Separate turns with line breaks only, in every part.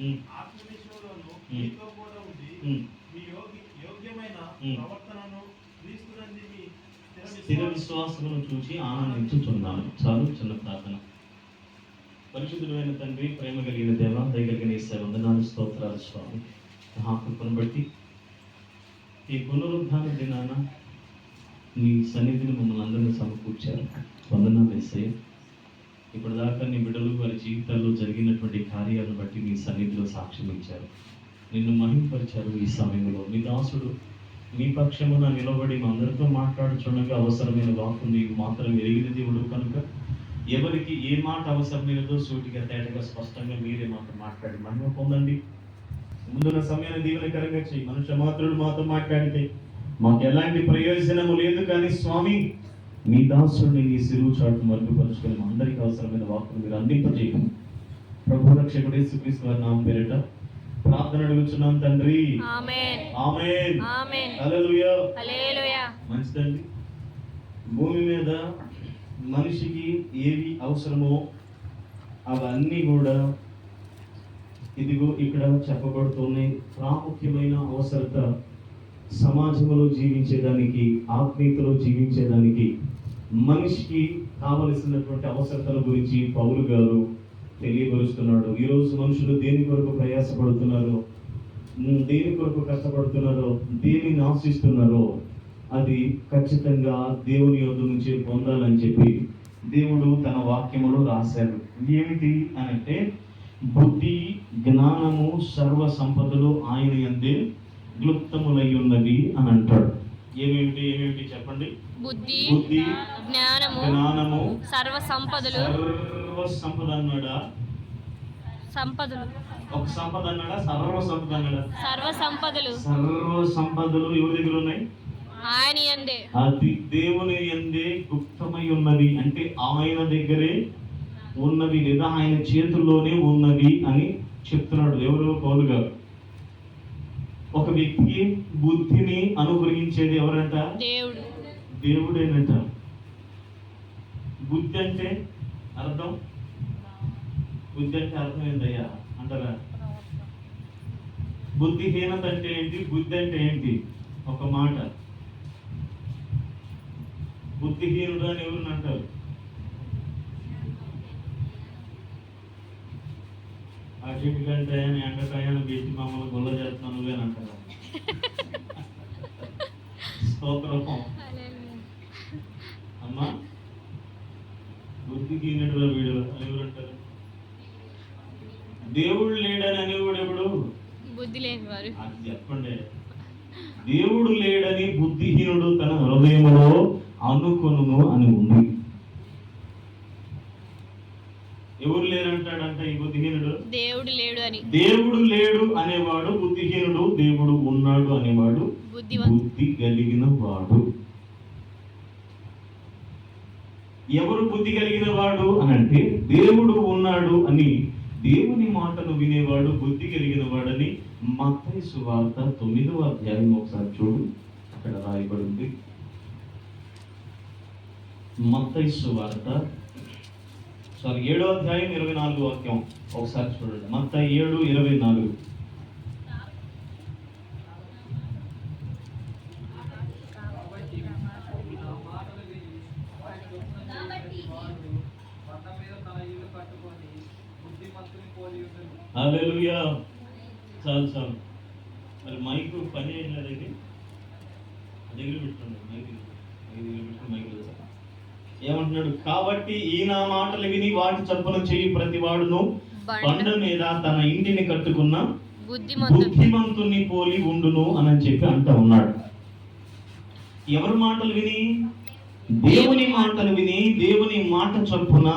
ఉమ్,
ఆత్మ విషయంలోను
ఉమ్.
మీతో కూడా ఉండి
ఉమ్.
మీ యోగి యోగ్యమైన
ఉమ్.
ప్రవర్తనను క్రీస్తునందు మీ స్థిర
స్థిర
విశ్వాసం-
విశ్వాసమును చూచి ఆనందించుచున్నాను చాలు చిన్న ప్రార్థన పరిశుద్ధుడైన తండ్రి ప్రేమ కలిగిన దేవ దయగలిగిన ఇస్తే వందనాలు స్తోత్రాలు స్వామి ఆ కృపను బట్టి ఈ పునరుద్ధాన దినాన నీ సన్నిధిని మమ్మల్ని అందరినీ సమకూర్చారు వందనాలు ఇప్పుడు దాకా నీ బిడ్డలు వారి జీవితాల్లో జరిగినటువంటి కార్యాలను బట్టి మీ సన్నిధిలో సాక్ష్యం ఇచ్చారు. నిన్ను మహింపరిచారు ఈ సమయంలో. మీ దాసుడు మీ పక్షమున నిలబడి మా అందరితో మాట్లాడుచుండగా అవసరమైన వాకు నీకు మాత్రం ఎరిగిన దేవుడు కనుక ఎవరికి ఏ మాట అవసరమైనదో సూటిగా తేటగా స్పష్టంగా మీరే మాతో మాట్లాడి మహిమ పొందండి. ముందున్న సమయాన్ని దీవెనకరంగా చేయి. మనుష్య మాత్రుడు మాతో మాట్లాడితే మాకు ఎలాంటి ప్రయోజనము లేదు కానీ స్వామి మీ దాసుడిని నీ సిరువు చాటు మరుగుపరుచుకొని అందరికీ అవసరమైన వాక్కును మీరు అందింపజేయము ప్రభు రక్షకుడు యేసుక్రీస్తు వారి నామం పేరిట ప్రార్థన అడుగుచున్నాం తండ్రి. మంచిదండి. భూమి మీద మనిషికి ఏవి అవసరమో అవన్నీ కూడా ఇదిగో ఇక్కడ చెప్పబడుతున్నాయి ప్రాముఖ్యమైన అవసరత సమాజంలో జీవించేదానికి ఆత్మీయతలో జీవించేదానికి మనిషికి కావలసినటువంటి అవసరతల గురించి పౌలు గారు తెలియపరుస్తున్నాడు. ఈరోజు మనుషులు దేని కొరకు ప్రయాసపడుతున్నారో దేని కొరకు కష్టపడుతున్నారో దేనిని ఆశిస్తున్నారో అది ఖచ్చితంగా దేవుని యొద్ నుంచి పొందాలని చెప్పి దేవుడు తన వాక్యములో రాశాడు. ఏమిటి అనంటే బుద్ధి జ్ఞానము సర్వ సంపదలు ఆయన ఎందే క్లుప్తములై ఉన్నవి అని అంటాడు. ఏమేమిటి ఏమేమిటి చెప్పండి?
బుద్ధి
బుద్ధి
జ్ఞానము
జ్ఞానము
సర్వ సంపదలు.
సర్వ సంపద అన్నాడా
సంపదలు.
ఒక సంపద అన్నాడా సర్వ సంపద అన్నాడా
సర్వ సంపదలు.
సర్వ సంపదలు ఎవరి దగ్గర ఉన్నాయి?
ఆయన యందే.
అది దేవుని ఎందే గుప్తమై ఉన్నవి. అంటే ఆయన దగ్గరే ఉన్నవి లేదా ఆయన చేతుల్లోనే ఉన్నవి అని చెప్తున్నాడు ఎవరు పౌలు గారు. ఒక వ్యక్తికి బుద్ధిని అనుగ్రహించేది ఎవరంట?
దేవుడు.
దేవుడేనంట. బుద్ధి అంటే అర్థం? బుద్ధి అంటే అర్థం ఏందయ్యా? అంటారా? బుద్ధిహీనత అంటే ఏంటి? బుద్ధి అంటే ఏంటి? ఒక మాట. బుద్ధిహీనుడు అని ఎవరిని అంటారు? అటు కంటే ఎండకాయను పెట్టి మమ్మల్ని గొల్ల నువ్వే అని అంటారు. స్తోత్రం అమ్మా బుద్ధిహీనుడులో వీడు దేవుడు లేడని అనేవాడు ఎప్పుడు
బుద్ధి లేని వారు
అది చెప్పండి. దేవుడు లేడని బుద్ధిహీనుడు తన హృదయములో అనుకొనును అని ఉంది. ఎవరు లేరంటాడంట ఈ బుద్ధిహీనుడు?
దేవుడు లేడు అని.
దేవుడు లేడు అనేవాడు బుద్ధిహీనుడు దేవుడు ఉన్నాడు అనేవాడు బుద్ధి కలిగిన వాడు ఎవరు బుద్ధి కలిగిన వాడు అని అంటే దేవుడు ఉన్నాడు అని దేవుని మాటను వినేవాడు బుద్ధి కలిగిన వాడని మత్తయి సువార్త తొమ్మిదవ అధ్యాయం ఒకసారి చూడు. అక్కడ రాయబడి ఉంది మత్తయి సువార్త సారీ ఏడో అధ్యాయం ఇరవై నాలుగు వాక్యం. ఒకసారి చూడండి. మత్తయి ఏడు ఇరవై నాలుగు.
కాబట్టి
హల్లెలూయా. చాలు చాలు. మరి మైకు పని చేయలేదండి దగ్గర పెట్టుకోండి మైక్ మైక్ దగ్గర పెట్టుకుని మైక్ లేదు. ఏమంటున్నాడు? కాబట్టి ఈ నా మాటలు విని వాటి చప్పున చెయ్యి ప్రతి వాడును బండ మీద తన ఇంటిని కట్టుకున్న బుద్ధిమంతుని పోలి ఉండును అని చెప్పి అంటూ ఉన్నాడు. ఎవరి మాటలు విని? దేవుని మాటలు విని దేవుని మాట చొప్పున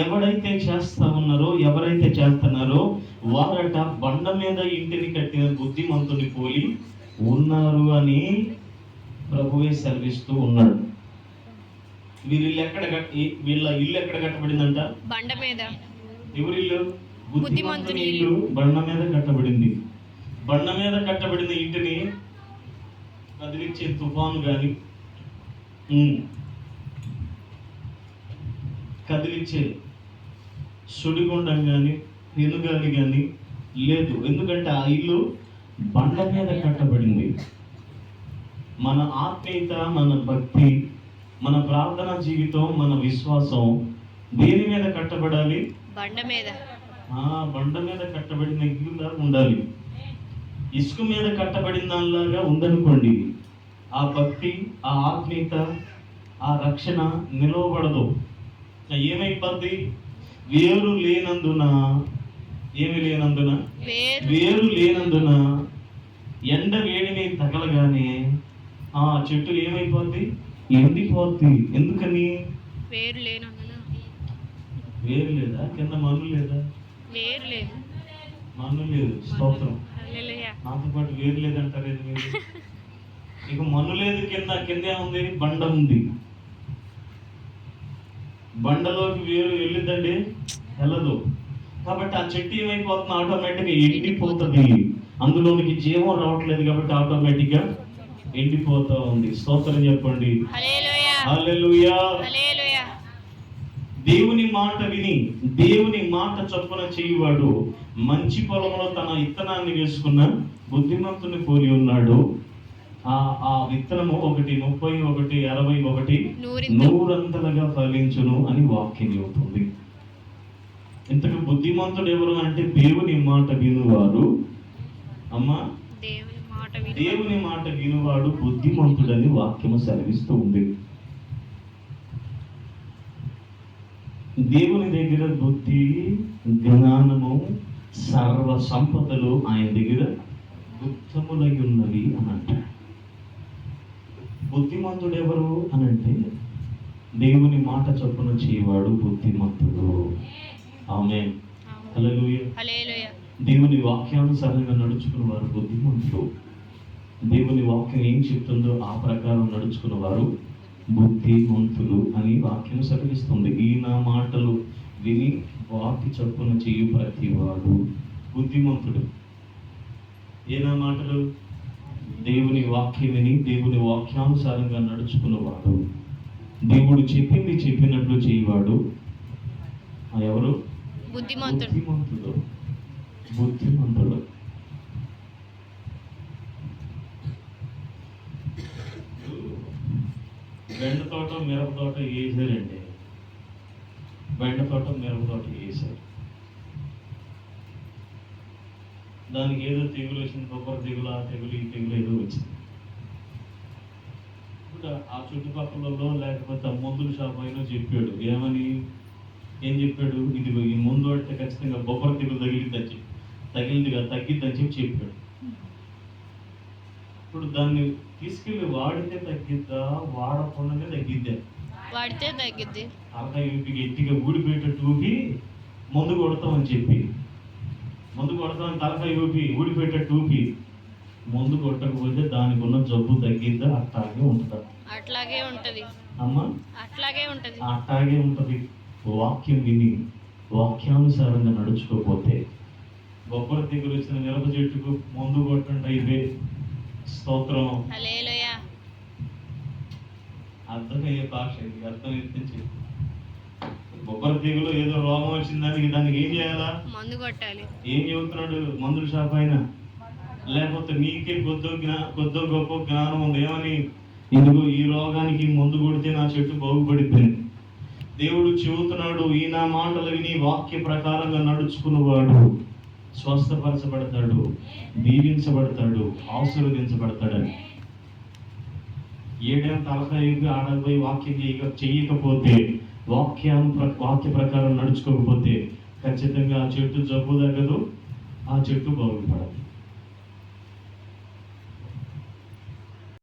ఎవడైతే చేస్తా ఉన్నారో ఎవరైతే చేస్తున్నారో వారట బండ మీద ఇంటిని కట్టిన బుద్ధిమంతుని పోలి ఉన్నారు అని ప్రభువే సెలవిస్తూ ఉన్నాడు. వీళ్ళ ఎక్కడ కట్టి వీళ్ళ ఇల్లు ఎక్కడ కట్టబడిందంట?
బండ మీద.
ఎవరి ఇల్లు? బుద్ధిమంతుని
బుద్ధిమంతుని
ఇల్లు. బండ మీద కట్టబడింది. బండ మీద కట్టబడిన ఇంటిని కదిలించే తుఫాను కానీ కదిలించే సుడిగుండం కానీ పెనుగాలి కానీ లేదు. ఎందుకంటే ఆ ఇల్లు బండ మీద కట్టబడింది. మన ఆత్మీయత మన భక్తి మన ప్రార్థన జీవితం మన విశ్వాసం దేని మీద కట్టబడాలి?
బండ మీద.
ఆ బండ మీద కట్టబడిన ఇల్లులా ఉండాలి. ఇసుక మీద కట్టబడిన దానిలాగా ఉందనుకోండి ఆ భక్తి ఆ ఆత్మీయత ఆ రక్షణ నిలవబడదు. ఏమైపోద్ది వేరు లేనందున. ఏమి లేనందున?
వేరు.
వేరు లేనందున. ఎండ వేడిని తగలగానే ఆ చెట్టు ఏమైపోద్ది? ఎండిపోద్ది ఎందుకని?
వేరు లేనందున
వేరు లేదా? కింద మన్ను లేదా?
వేరు లేదు.
మన్ను లేదు స్తోత్రం. నాతో పాటు వేరు లేదంటారు మీరు? ఇక మన్ను లేదు కింద కింద ఏముంది బండ ఉంది. బండలోకి వేరు వెళ్ళిందండి వెళ్ళదు. కాబట్టి ఆ చెట్టు ఏమైపోతుంది? ఆటోమేటిక్గా ఎండిపోతుంది. అందులోనికి జీవం రావట్లేదు కాబట్టి ఆటోమేటిక్గా ఎండిపోతా ఉంది. స్తోత్రం చెప్పండి. దేవుని మాట విని దేవుని మాట చొప్పున చేయువాడు మంచి పొలంలో తన విత్తనాన్ని వేసుకున్న బుద్ధిమంతుని పోలి ఉన్నాడు. ఆ ఆ విత్తనము ఒకటి ముప్పై ఒకటి అరవై ఒకటి
నూరింత.
నూరంతలుగా ఫలించును అని వాక్యం చెబుతుంది. ఇంతకు బుద్ధిమంతుడు ఎవరు అంటే దేవుని మాట వినువారు అమ్మా
దేవుని మాట
వినువాడు బుద్ధిమంతుడని వాక్యము సెలవిస్తూ ఉంది. దేవుని దగ్గర బుద్ధి జ్ఞానము సర్వ సంపదలు ఆయన దగ్గర గుప్తములై ఉన్నవి అని అంటాడు బుద్ధిమంతుడు ఎవరు అని అంటే దేవుని మాట చొప్పున చేయవాడు బుద్ధిమంతుడు. ఆమె దేవుని వాక్యానుసారంగా నడుచుకున్న వారు బుద్ధిమంతులు దేవుని వాక్యం ఏం చెప్తుందో ఆ ప్రకారం నడుచుకున్న వారు బుద్ధిమంతులు అని వాక్యం సెలవిస్తుంది ఈ నా మాటలు విని వాటి చొప్పున చేయు ప్రతి వాడు బుద్ధిమంతుడు. ఏ నా మాటలు? దేవుని వాక్యం విని దేవుని వాక్యానుసారంగా నడుచుకున్నవాడు. దేవుడు చెప్పింది చెప్పినట్లు చేయవాడు. ఆ ఎవరు?
బుద్ధిమంతుడు.
బుద్ధిమంతుడు. బెండ తోట మిరప తోట వేసారండి బెండ తోట మిరప తోట వేసారు దానికి ఏదో తెగులు వచ్చింది కొబ్బరి తెగులు ఆ తెగులు ఈ తెగులు ఏదో వచ్చింది. ఇప్పుడు ఆ చుట్టుపక్కలలో లేకపోతే ఆ మందుల షాప్ అయినా చెప్పాడు ఏమని? ఏం చెప్పాడు? ఇది ఈ ముందు అంటే ఖచ్చితంగా బొబ్బర తెగులు తగిలిద్దని చెప్పి తగిలింది కదా తగ్గిద్దని చెప్పి చెప్పాడు. ఇప్పుడు దాన్ని తీసుకెళ్ళి వాడితే తగ్గిద్దా? వాడకుండానే తగ్గిద్దా.
వాడితే తగ్గిద్ది.
అరవై ఊపికి ఎట్టిగా ఊడిపోయేటట్టు ఊపి మందు కొడతామని చెప్పి మందు కొడతామని తలకాయ ఊపి ఊడిపోయేటట్టు ఊపి మందు కొట్టకపోతే దానికి ఉన్న జబ్బు తగ్గిద్దా? అట్టాగే ఉంటుందా?
అట్లాగే ఉంటది.
అమ్మా?
అట్లాగే ఉంటది.
అట్టాగే ఉంటుంది. వాక్యం విని వాక్యానుసారంగా నడుచుకోకపోతే బొబ్బర దిగులు వచ్చిన మిరప చెట్టుకు మందు కొట్టండి అయిపోయి స్తోత్రం అర్థమయ్యే భాష ఇది అర్థం ఎత్తించి బొబ్బర దిగులు ఏదో రోగం వచ్చిందానికి దానికి ఏం చేయాలా?
మందు కొట్టాలి.
ఏం చెబుతున్నాడు మందుల షాప్ అయినా లేకపోతే నీకే కొద్దో జ్ఞా కొద్దో గొప్ప జ్ఞానం ఉంది ఏమని ఇదిగో ఈ రోగానికి మందు కొడితే నా చెట్టు బాగుపడిపోయింది. దేవుడు చెబుతున్నాడు ఈ నా మాటలు విని వాక్య ప్రకారంగా నడుచుకున్నవాడు స్వస్థపరచబడతాడు దీవించబడతాడు ఆశీర్వదించబడతాడని. ఏడేం తలకాయకి ఆడపోయి వాక్యం చేయక చెయ్యకపోతే ప్ర- వాక్య ప్రకారం నడుచుకోకపోతే ఖచ్చితంగా ఆ చెట్టు జబ్బు తగ్గదు ఆ చెట్టు బాగుపడదు